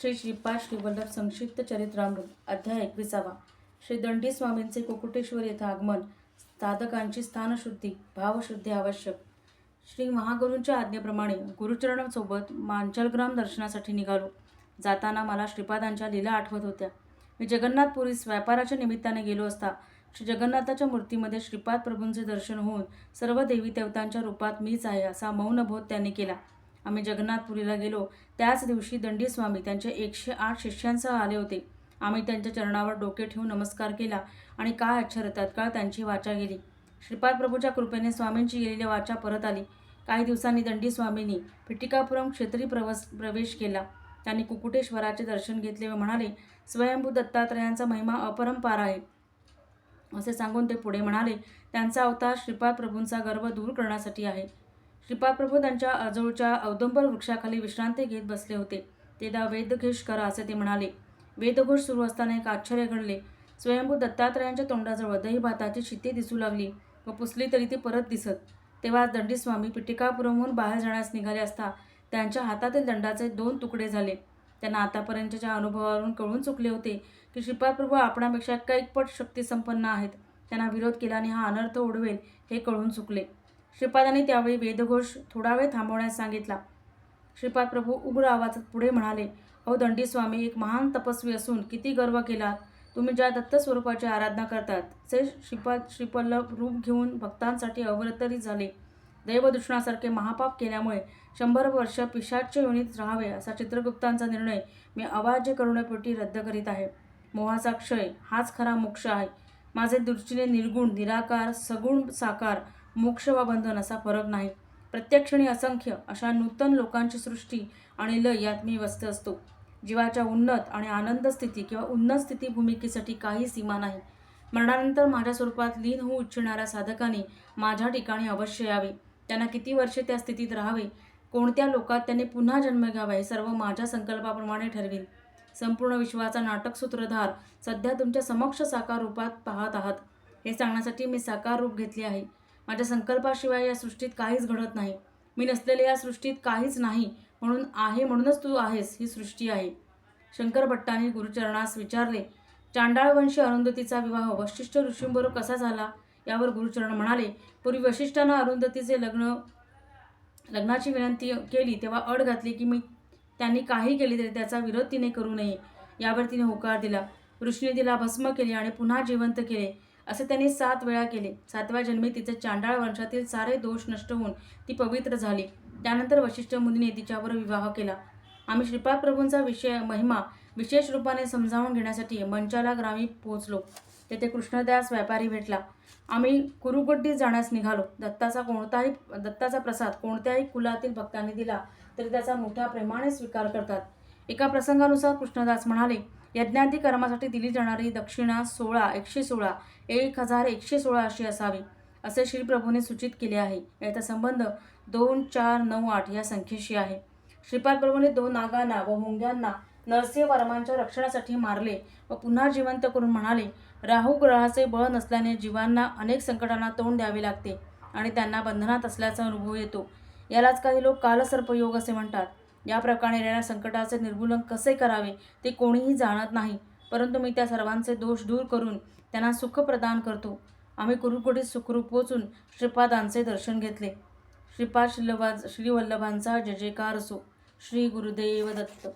श्री श्रीपाद श्रीवल्लभ संक्षिप्त चरित्रामृत अध्याय एकविसावा. श्री दंडी स्वामींचे कुकुटेश्वर येथे आगमन साधकांची स्थानशुद्धी भावशुद्धी आवश्यक. श्री महागुरूंच्या आज्ञेप्रमाणे गुरुचरणांसोबत मांचलग्राम दर्शनासाठी निघालो. जाताना मला श्रीपादांच्या लीला आठवत होत्या. मी जगन्नाथपुरीस व्यापाराच्या निमित्ताने गेलो असता श्री जगन्नाथाच्या मूर्तीमध्ये श्रीपाद प्रभूंचे दर्शन होऊन सर्व देवी देवतांच्या रूपात मीच आहे असा मौनबोध त्यांनी केला. आम्ही जगन्नाथपुरीला गेलो. त्याच दिवशी दंडी स्वामी त्यांच्या एकशे आठ शिष्यांसह आले होते. आम्ही त्यांच्या चरणावर डोके ठेवून नमस्कार केला आणि काय आश्चर्य तत्काळ त्यांची वाचा गेली. श्रीपाद प्रभूच्या कृपेने स्वामींची गेलेली वाचा परत आली. काही दिवसांनी दंडी स्वामींनी पिटिकापुरम क्षेत्री प्रवस प्रवेश केला. त्यांनी कुकुटेश्वराचे दर्शन घेतले व म्हणाले स्वयंभू दत्तात्रयांचा महिमा अपरंपार आहे. असे सांगून ते पुढे म्हणाले त्यांचा अवतार श्रीपाद प्रभूंचा गर्व दूर करण्यासाठी आहे. श्रीपाद प्रभू त्यांच्या आजोळच्या औदंबर वृक्षाखाली विश्रांती घेत बसले होते. तेदा वेदघोष करा असे ते म्हणाले. वेदघोष सुरू असताना एक आश्चर्य घडले. स्वयंभू दत्तात्रयांच्या तोंडाजवळ दही भाताची शिती दिसू लागली व पुसली तरी ती परत दिसत. तेव्हा दंडी स्वामी पिटिकापुरमहून बाहेर जाण्यास निघाले असता त्यांच्या हातातील दंडाचे दोन तुकडे झाले. त्यांना आतापर्यंतच्या अनुभवावरून कळून चुकले होते की श्रीपाद प्रभू आपणापेक्षा कैकपट शक्तिसंपन्न आहेत. त्यांना विरोध केल्याने हा अनर्थ उडवेल हे कळून चुकले. श्रीपादांनी त्यावेळी वेदघोष थोडा वेळ थांबवण्यास सांगितला. श्रीपाद प्रभू उग्र आवाजात पुढे म्हणाले अहो दंडी स्वामी एक महान तपस्वी असून किती गर्व केला तुम्ही ज्या दत्त स्वरूपाची आराधना करतात ते श्रीपाद श्रीपल्लभ रूप घेऊन भक्तांसाठी अवरतरी झाले. दैवदूषणासारखे महापाप केल्यामुळे शंभर वर्ष पिशाच्य योनीत राहावे असा चित्रगुप्तांचा निर्णय मी अवाज्य करुणेपोटी रद्द करीत आहे. मोहाचा क्षय हाच खरा मोक्ष आहे. माझे दृष्टीने निर्गुण निराकार सगुण साकार मोक्ष वा बंधन असा फरक नाही. प्रत्यक्षणी असंख्य अशा नूतन लोकांची सृष्टी आणि लय यात मी व्यस्त असतो. जीवाच्या उन्नत आणि आनंद स्थिती किंवा उन्नत स्थिती भूमिकेसाठी काही सीमा नाही. मरणानंतर माझ्या स्वरूपात लीन होऊ इच्छिणाऱ्या साधकांनी माझ्या ठिकाणी अवश्य यावे. त्यांना किती वर्षे त्या स्थितीत राहावे? कोणत्या लोकात त्यांनी पुन्हा जन्म घ्यावा हे सर्व माझ्या संकल्पाप्रमाणे ठरवेल. संपूर्ण विश्वाचा नाटक सूत्रधार सध्या तुमच्या समक्ष साकार रूपात पाहत आहात. हे सांगण्यासाठी मी साकार रूप घेतले आहे. माझ्या संकल्पाशिवाय या सृष्टीत काहीच घडत नाही. मी नसलेल्या या सृष्टीत काहीच नाही म्हणून आहे म्हणूनच तू आहेस ही सृष्टी आहे. शंकर भट्टाने गुरुचरणास विचारले चांडाळवंशी अरुंधतीचा विवाह वशिष्ठ ऋषींबरोबर कसा झाला? यावर गुरुचरण म्हणाले पूर्वी वशिष्ठानं अरुंधतीचे लग्न लग्नाची विनंती केली तेव्हा अड घातली की मी त्यांनी काही केले तरी त्याचा विरोध तिने करू नये. यावर तिने होकार दिला. ऋषीने तिला भस्म केले आणि पुन्हा जिवंत केले. असे त्यांनी सात वेळा केले. सातव्या जन्मी तिचे चांडाळ वंशातील सारे दोष नष्ट होऊन ती पवित्र झाली. त्यानंतर वशिष्ठ मुनीने तिच्यावर विवाह केला. आम्ही श्रीपाद प्रभूंचा विषय महिमा विशेष रूपाने समजावून घेण्यासाठी मंचाला ग्रामी पोहोचलो. तेथे कृष्णदास व्यापारी भेटला. आम्ही कुरुगड्डी जाण्यास निघालो. दत्ताचा कोणताही दत्ताचा प्रसाद कोणत्याही कुलातील भक्तांनी दिला तरी त्याचा मोठ्या प्रेमाने स्वीकार करतात. एका प्रसंगानुसार कृष्णदास म्हणाले यज्ञांती कर्मासाठी दिली जाणारी दक्षिणा सोळा एकशे सोळा एक हजार एकशे सोळा अशी असावी असे श्रीप्रभूने सूचित केले आहे. याचा संबंध दोन चार नऊ आठ या संख्येशी आहे. श्रीपाद प्रभूने दोन नागांना व मुंग्यांना नरसिंहवर्मांच्या रक्षणासाठी मारले व पुन्हा जिवंत करून म्हणाले राहू ग्रहाचे बळ नसल्याने जीवांना अनेक संकटांना तोंड द्यावे लागते आणि त्यांना बंधनात असल्याचा अनुभव येतो. यालाच काही लोक कालसर्पयोग असे म्हणतात. या प्रकारे येणाऱ्या संकटाचे निर्मूलन कसे करावे ते कोणीही जाणत नाही. परंतु मी त्या सर्वांचे दोष दूर करून त्यांना सुख प्रदान करतो. आम्ही कुरुकुटीत सुखरूप पोचून श्रीपादांचे दर्शन घेतले. श्रीपाद श्रीवल्लभा श्रीवल्लभांचा जय जयकार असो. श्री गुरुदेव दत्त.